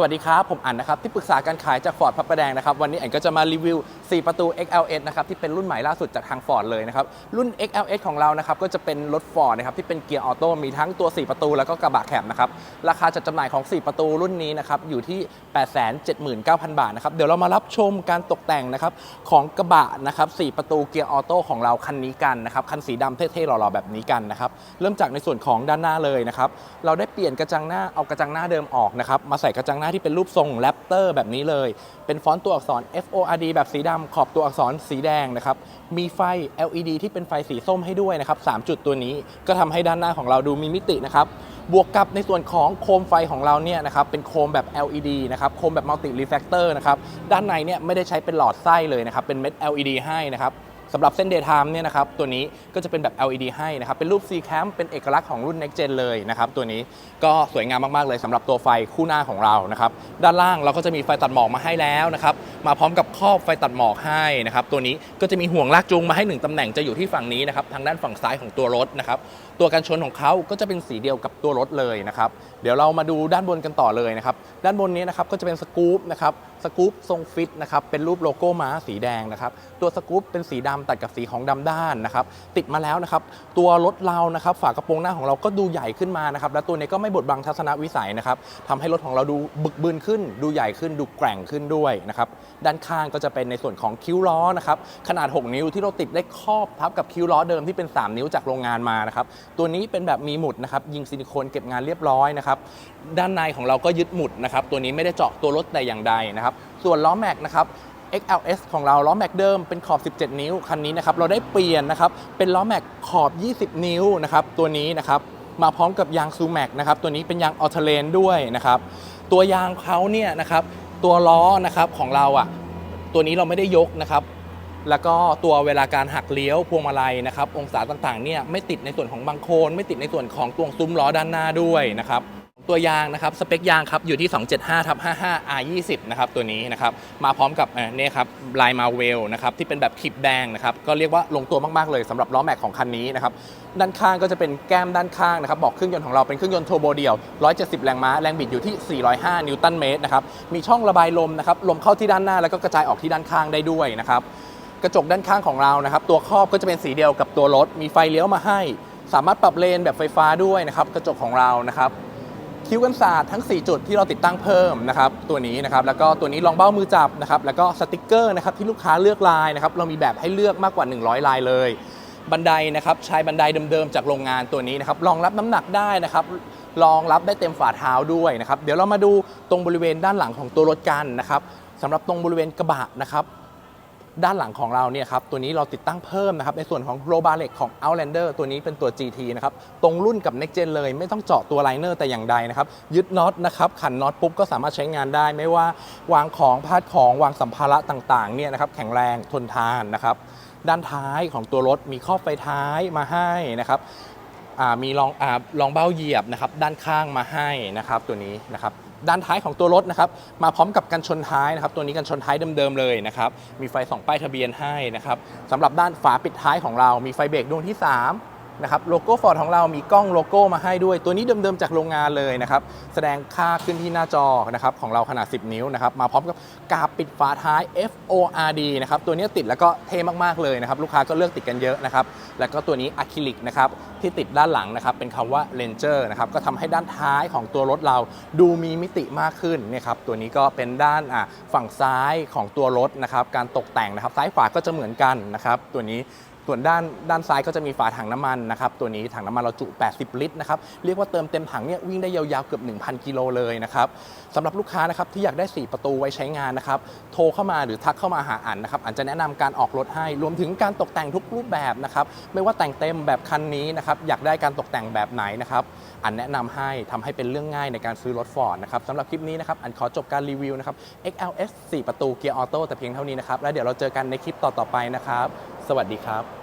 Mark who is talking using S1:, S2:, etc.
S1: สวัสดีครับ ผมอันนะครับ ที่ปรึกษาการขายจากฟอร์ดพระประแดงนะครับ วันนี้อันก็จะมารีวิว 4 ประตู XLS นะครับ ที่เป็นรุ่นใหม่ล่าสุดจากทางฟอร์ดเลยนะครับ รุ่น XLS ของเรานะครับ ก็จะเป็นรถฟอร์ดนะครับ ที่เป็นเกียร์ออโต้มีทั้งตัว 4 ประตูแล้วก็กระบะแคบนะครับ ราคาจัดจำหน่ายของ 4 ประตูรุ่นนี้นะครับ อยู่ที่ 879,000 บาทนะครับ เดี๋ยวเรามารับชมการตกแต่งนะครับของกระบะนะครับ4ประตูเกียร์ออโต้ของเราคันนี้กันนะครับคันสีดำเท่ๆหล่อๆแบบนี้กันนะครับเริ่มจากในส่วนของด้านหน้าเลยนะครับเราได้เปลี่ยนกระจังหน้าเอากระจังหน้าเดิมออกนะครับมาใส่กระจังหน้าที่เป็นรูปทรงแรปเตอร์แบบนี้เลย เป็นฟอนต์ตัวอักษร FORD แบบสีดำขอบตัวอักษรสีแดงนะครับ มีไฟ LED ที่เป็นไฟสีส้มให้ด้วยนะครับ3จุดตัวนี้ก็ทำให้ด้านหน้าของเราดูมีมิตินะครับบวกกับในส่วนของโคมไฟของเราเนี่ยนะครับเป็นโคมแบบ LED นะครับโคมแบบ multi reflector นะครับด้านในเนี่ยไม่ได้ใช้เป็นหลอดไส้เลยนะครับเป็นเม็ด LED ให้นะครับ สำหรับเส้น daytime เนี่ยนะครับตัวนี้ก็จะเป็นแบบ LED ให้นะครับเป็นรูป C cam เป็นเอกลักษณ์ของรุ่น next gen เลยนะครับตัวนี้ก็สวยงามมากๆเลยสำหรับตัวไฟคู่หน้าของเรานะครับด้านล่างเราก็จะมีไฟตัดหมอกมาให้แล้วนะครับมาพร้อมกับครอบไฟตัดหมอกให้นะครับตัวนี้ก็จะมีห่วงลากจูงมาให้หนึ่งตำแหน่งจะอยู่ที่ฝั่งนี้นะครับทางด้านฝั่งซ้ายของตัวรถนะครับตัวกันชนของเขาก็จะเป็นสีเดียวกับตัวรถเลยนะครับเดี๋ยวเรามาดูด้านบนกันต่อเลยนะครับด้านบนนี้นะครับก็จะเป็นสกู๊ปนะครับสกู๊ปทรงฟิตนะครับเป็นรูปโลโก้ม้าสีแดงนะครับตัวสกู๊ปเป็นสีดำตัดกับสีของดำด้านนะครับติดมาแล้วนะครับตัวรถเรานะครับฝากระโปรงหน้าของเราก็ดูใหญ่ขึ้นมานะครับและตัวนี้ก็ไม่บดบังทัศนวิสัยนะครับทำให้รถของเราดูบึกบึนขึ้น ดูใหญ่ขึ้นดูแกร่งขึ้นด้วยนะครับด้านข้างก็จะเป็นในส่วนของคิ้วล้อนะครับขนาด 6 นิ้วที่เราติดได้ครอบทับกับคิ้วล้อเดิมที่เป็น 3 นิ้วจากโรงงานมานะครับตัวนี้เป็นแบบมีหมุดนะครับยิงซิลิโคนเก็บงานเรียบร้อยนะครับด้านในของเราก็ยึดหมุดนะครับตัวนี้ไม่ได้เจาะตัวรถแต่อย่างใดนะครับส่วนล้อแม็กนะครับ XLS ของเราล้อแม็กเดิมเป็นขอบ 17 นิ้วคันนี้นะครับเราได้เปลี่ยนนะครับเป็นล้อแม็กขอบ 20 นิ้วนะครับตัวนี้นะครับมาพร้อมกับยางซูแม็กนะครับตัวนี้เป็นยางออเทเลนด้วยนะครับตัวยางเขาเนี่ยนะครับตัวล้อนะครับของเราอะตัวนี้เราไม่ได้ยกนะครับแล้วก็ตัวเวลาการหักเลี้ยวพวงมาลัยนะครับองศาต่างๆเนี่ยไม่ติดในส่วนของบังโคน ไม่ติดในส่วนของตวงซุ้มล้อด้านหน้าด้วยนะครับ ตัวยางนะครับสเปคยางครับอยู่ที่ 275ทับ55 R20 นะครับตัวนี้นะครับมาพร้อมกับเนี่ยครับลายมาเวลนะครับที่เป็นแบบขีบแดงนะครับก็เรียกว่าลงตัวมากๆเลยสำหรับล้อแม็กของคันนี้นะครับด้านข้างก็จะเป็นแก้มด้านข้างนะครับบอกเครื่องยนต์ของเราเป็นเครื่องยนต์โทโบเดียว 170 แรงม้าแรงบิดอยู่ที่ 405 นิวตันเมตรนะครับมีช่องระบายลมนะครับลมเข้าที่ด้านหน้าแล้วก็กระจายออกที่ด้านข้างได้ด้วยนะครับกระจกด้านข้างของเรานะครับตัวครอบก็จะเป็นสีเดียวกับตัวรถมีไฟเลี้ยวมาให้ สามารถปรับเลนแบบไฟฟ้าด้วยนะครับกระจกของเรานะครับ คิ้วกันศาสตร์ทั้ง 4 จุดที่เราติดตั้งเพิ่มนะครับตัวนี้นะครับแล้วก็ตัวนี้รองเบ้ามือจับนะครับแล้วก็สติกเกอร์นะครับที่ลูกค้าเลือกลายนะครับเรามีแบบให้เลือกมากกว่า 100 ลายเลย บันไดนะครับใช้บันไดเดิมๆจากโรงงานตัวนี้นะครับรองรับน้ำหนักได้นะครับรองรับได้เต็มฝ่าเท้าด้วยนะครับเดี๋ยวเรามาดูตรงบริเวณด้านหลังของตัวรถกันนะครับสำหรับตรงบริเวณกระบะนะครับ ด้านหลังของเราเนี่ยครับตัวนี้เราติดตั้งเพิ่มนะครับในส่วนของโรบาเล็กของ Outlander ตัวนี้เป็นตัว GT นะครับตรงรุ่นกับ Next Gen เลยไม่ต้องเจาะตัวไลเนอร์แต่อย่างใดนะครับยึดน็อตนะครับขันน็อตปุ๊บก็สามารถใช้งานได้ ไม่ว่าวางของพาดของวางสัมภาระต่างๆเนี่ยนะครับแข็งแรงทนทานนะครับด้านท้ายของตัวรถมีครอบไฟท้ายมาให้นะครับมีรองอรองเบ้าเหยียบนะครับด้านข้างมาให้นะครับตัวนี้นะครับ ด้านท้ายของตัวรถนะครับมาพร้อมกับกันชนท้ายนะครับตัวนี้กันชนท้ายเดิมๆเลยนะครับมีไฟส่องป้ายทะเบียนให้นะครับสำหรับด้านฝาปิดท้ายของเรามีไฟเบรกดวงที่ 3 นะครับโลโก้ฟอร์ดของเรามีกล้องโลโก้มาให้ด้วย ตัวนี้เดิมๆจากโรงงานเลยนะครับ แสดงค่าขึ้นที่หน้าจอนะครับของเราขนาด 10 นิ้วนะครับ มาพร้อมกับกาบปิดฝาท้าย FORD นะครับ ตัวนี้ติดแล้วก็เท่มากๆเลยนะครับ ลูกค้าก็เลือกติดกันเยอะนะครับ แล้วก็ตัวนี้อะคริลิกนะครับ ที่ติดด้านหลังนะครับ เป็นคำว่า Ranger นะครับ ก็ทำให้ด้านท้ายของตัวรถเราดูมีมิติมากขึ้นนี่ยครับ ตัวนี้ก็เป็นด้านฝั่งซ้ายของตัวรถนะครับ การตกแต่งนะครับ ซ้ายขวาก็จะเหมือนกันนะครับ ตัวนี้ ส่วนด้านด้านซ้ายก็จะมีฝาถังน้ำมันนะครับตัวนี้ถังน้ำมันเราจุ 80 ลิตรนะครับเรียกว่าเติมเต็มถังเนี่ยวิ่งได้ยาวๆเกือบ 1,000 กิโลเลยนะครับสำหรับลูกค้านะครับที่อยากได้ 4 ประตูไว้ใช้งานนะครับโทรเข้ามาหรือทักเข้ามาหาอันนะครับอันจะแนะนำการออกรถให้รวมถึงการตกแต่งทุกรูปแบบนะครับไม่ว่าแต่งเต็มแบบคันนี้นะครับอยากได้การตกแต่งแบบไหนนะครับอันแนะนำให้ทำให้เป็นเรื่องง่ายในการซื้อรถฟอร์ดนะครับสำหรับคลิปนี้นะครับอันขอจบการรีวิวนะครับ XLS 4 ประตูเกียร์ออโต้แต่เพียงเท่านี้นะครับแล้วเดี๋ยวเราเจอกันในคลิปต่อๆไปนะครับ สวัสดีครับ